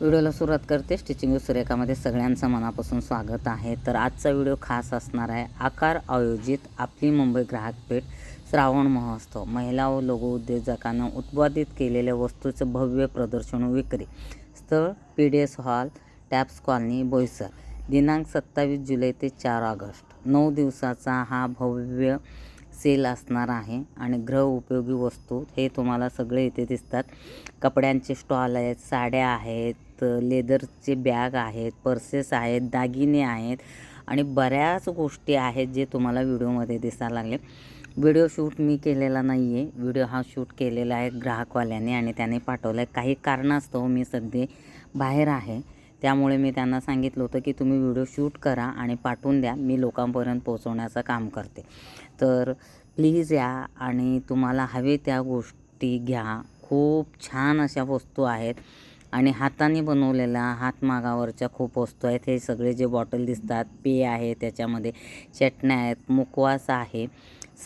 व्हिडिओला सुरुवात करते. स्टिचिंग सुरेखामध्ये सगळ्यांचं मनापासून स्वागत आहे. तर आजचा व्हिडिओ खास असणार आहे. आकार आयोजित आपली मुंबई ग्राहक पेठ श्रावण महोत्सव. महिला व लघु उद्योजकांना उत्पादित केलेल्या वस्तूचं भव्य प्रदर्शन विक्री. स्थळ P D S hall TAPS colony Boisar. दिनांक सत्तावीस जुलै ते चार ऑगस्ट. नऊ दिवसाचा हा भव्य सेल असणार आहे आणि गृह उपयोगी वस्तू हे तुम्हाला सगळे इथे दिसतात. कपड्यांचे स्टॉल आहेत साड्या आहेत लेदरचे बॅग आहेत पर्सेस आहेत दागिने आहेत आणि बऱ्याच गोष्टी आहेत जे तुम्हाला व्हिडिओमध्ये दिसायला लागले. व्हिडिओ शूट मी केलेला नाही आहे व्हिडिओ हा शूट केलेला आहे ग्राहकवाल्याने आणि त्याने पाठवला आहे काही कारणास्तव मी सध्या बाहेर आहे. त्यामुळे मी त्यांना सांगितलं होतं की तुम्ही व्हिडिओ शूट करा आणि पाठवून द्या. मी लोकांपर्यंत पोहोचवण्याचं काम करते. तर प्लीज या आणि तुम्हाला हवे त्या गोष्टी घ्या. खूप छान अशा वस्तू आहेत. आणि हाताने बनवलेला हातमागावरच्या खूप वस्तू आहेत. हे सगळे जे बॉटल दिसतात पेय आहे त्याच्यामध्ये चटण्या आहेत मुखवास आहे.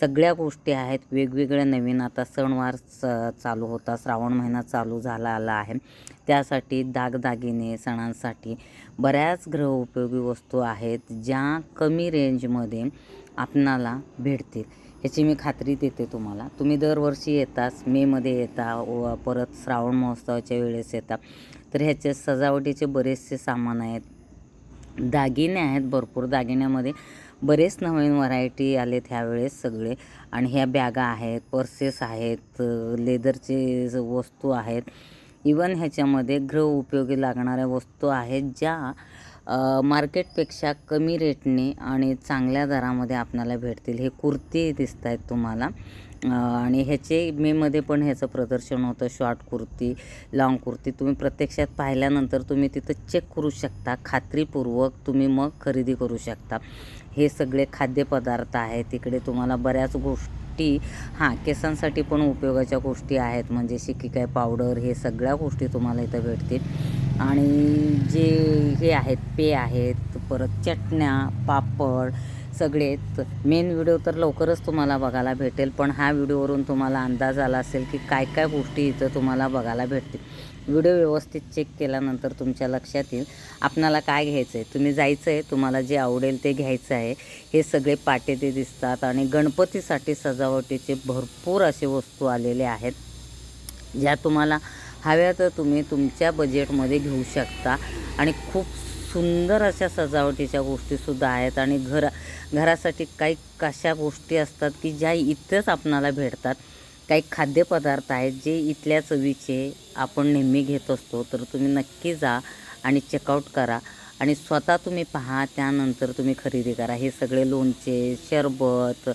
सगळ्या गोष्टी आहेत. वेगवेगळ्या नवीन आता सणवार स चालू होता. श्रावण महिना चालू झाला आला आहे. त्यासाठी दागदागिने सणांसाठी बऱ्याच गृहउपयोगी वस्तू आहेत ज्या कमी रेंजमध्ये आपणाला भेटतील. ह्याची मी खात्री देते तुम्हाला. तुम्ही दरवर्षी येताच मेमध्ये येता व परत श्रावण महोत्सवाच्या वेळेस येता. तर ह्याचे सजावटीचे बरेचसे सामान आहेत. दागिने आहेत भरपूर. दागिन्यामध्ये बरेच नवीन व्हरायटी आलेत ह्यावेळेस सगळे. आणि ह्या बॅगा आहेत पर्सेस आहेत लेदरचे वस्तू आहेत. इवन ह्याच्यामध्ये गृह उपयोगी लागणाऱ्या वस्तू आहेत ज्या मार्केटपेक्षा कमी रेटने आणि चांगल्या दरामध्ये आपणाला भेटतील. हे कुर्ती दिसत आहेत तुम्हाला आणि ह्याचे मेमध्ये पण ह्याचं प्रदर्शन होतं. Short kurti long kurti. तुम्ही प्रत्यक्षात पाहिल्यानंतर तुम्ही तिथं चेक करू शकता. खात्रीपूर्वक तुम्ही मग खरेदी करू शकता. हे सगळे खाद्यपदार्थ आहेत. तिकडे तुम्हाला बऱ्याच गोष्टी हां केसांसाठी पण उपयोगाच्या गोष्टी आहेत. म्हणजे शिकी काय पावडर हे सगळ्या गोष्टी तुम्हाला इथं भेटतील. आणि जे हे आहेत पे आहेत परत चटण्या पापड सगळेत मेन व्हिडिओ तर लवकरच तुम्हाला बघायला भेटेल पण हा व्हिडिओवरून तुम्हाला अंदाज आला असेल की काय काय गोष्टी इथं तुम्हाला बघायला भेटतील. व्हिडिओ व्यवस्थित चेक केल्यानंतर तुमच्या लक्षात येईल आपणाला काय घ्यायचं आहे तुम्ही जायचं आहे तुम्हाला जे आवडेल ते घ्यायचं आहे. हे सगळे पाटे ते दिसतात आणि गणपतीसाठी सजावटीचे भरपूर असे वस्तू आलेले आहेत ज्या तुम्हाला हव्या तर तुम्ही तुमच्या बजेटमध्ये घेऊ शकता. आणि खूप सुंदर अशा सजावटीच्या गोष्टीसुद्धा आहेत. आणि घर घरासाठी काही कशा गोष्टी असतात की ज्या इथंच आपणाला भेटतात. काही खाद्यपदार्थ आहेत जे इथल्या चवीचे आपण नेहमी घेत असतो. तर तुम्ही नक्की जा आणि चेकआउट करा. आणि स्वतः तुम्ही पहा त्यानंतर तुम्ही खरेदी करा. हे सगळे लोणचे शरबत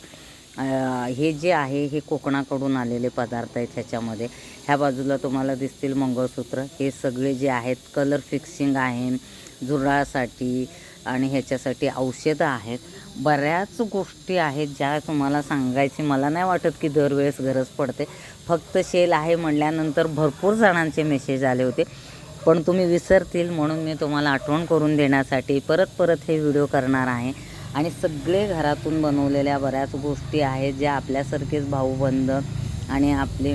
हे जे आहे हे कोकणाकडून आलेले पदार्थ आहेत ह्याच्यामध्ये. ह्या बाजूला तुम्हाला दिसतील मंगळसूत्र. हे सगळे जे आहेत कलर फिक्सिंग आहे झुरळासाठी आणि ह्याच्यासाठी औषधं आहेत. बऱ्याच गोष्टी आहेत ज्या तुम्हाला सांगायची मला नाही वाटत की दरवेळेस गरज पडते. फक्त शेल आहे म्हणल्यानंतर भरपूर जणांचे मेसेज आले होते. पण तुम्ही विसरतील म्हणून मी तुम्हाला आठवण करून देण्यासाठी परत परत हे व्हिडिओ करणार आहे. आणि सगळे घरातून बनवलेल्या बऱ्याच गोष्टी आहेत ज्या आपल्यासारखेच भाऊबंद आणि आपले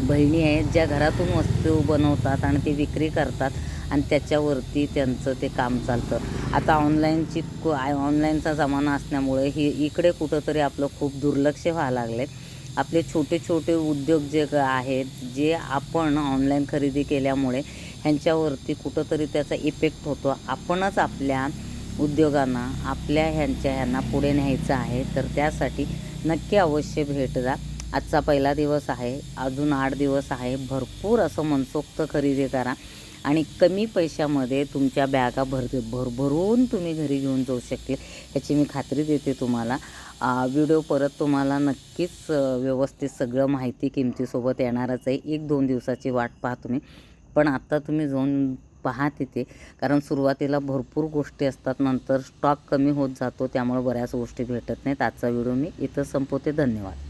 बहिणी आहेत ज्या घरातून वस्तू बनवतात आणि ते विक्री करतात आणि त्याच्यावरती त्यांचं ते काम चालतं. आता ऑनलाईनची ऑनलाईनचा जमाना असल्यामुळे ही इकडे कुठंतरी आपलं खूप दुर्लक्ष व्हायला लागले आपले छोटे छोटे उद्योग जे ग- आहेत जे आपण ऑनलाईन खरेदी केल्यामुळे ह्यांच्यावरती कुठंतरी त्याचा इफेक्ट होतो. आपणच आपल्या उद्योगांना आपल्या ह्यांच्या ह्यांना पुढे न्यायचं आहे तर त्यासाठी नक्की अवश्य भेट द्या. आजचा पहिला दिवस आहे अजून आठ दिवस आहे. भरपूर असं मनसोक्त खरेदी करा आणि कमी पैशामध्ये तुमच्या बॅगा भर भरभरून तुम्ही घरी घेऊन जाऊ शकतील. ह्याची मी खात्री देते तुम्हाला. व्हिडिओ परत तुम्हाला नक्कीच व्यवस्थित सगळं माहिती किमतीसोबत येणारच आहे. एक दोन दिवसाची वाट पाहा तुम्ही. पण आत्ता तुम्ही जाऊन पहा तिथे कारण सुरुवातीला भरपूर गोष्टी असतात नंतर स्टॉक कमी होत जातो त्यामुळे बऱ्याच गोष्टी भेटत नाहीत. आजचा व्हिडिओ मी इथं संपवते. धन्यवाद.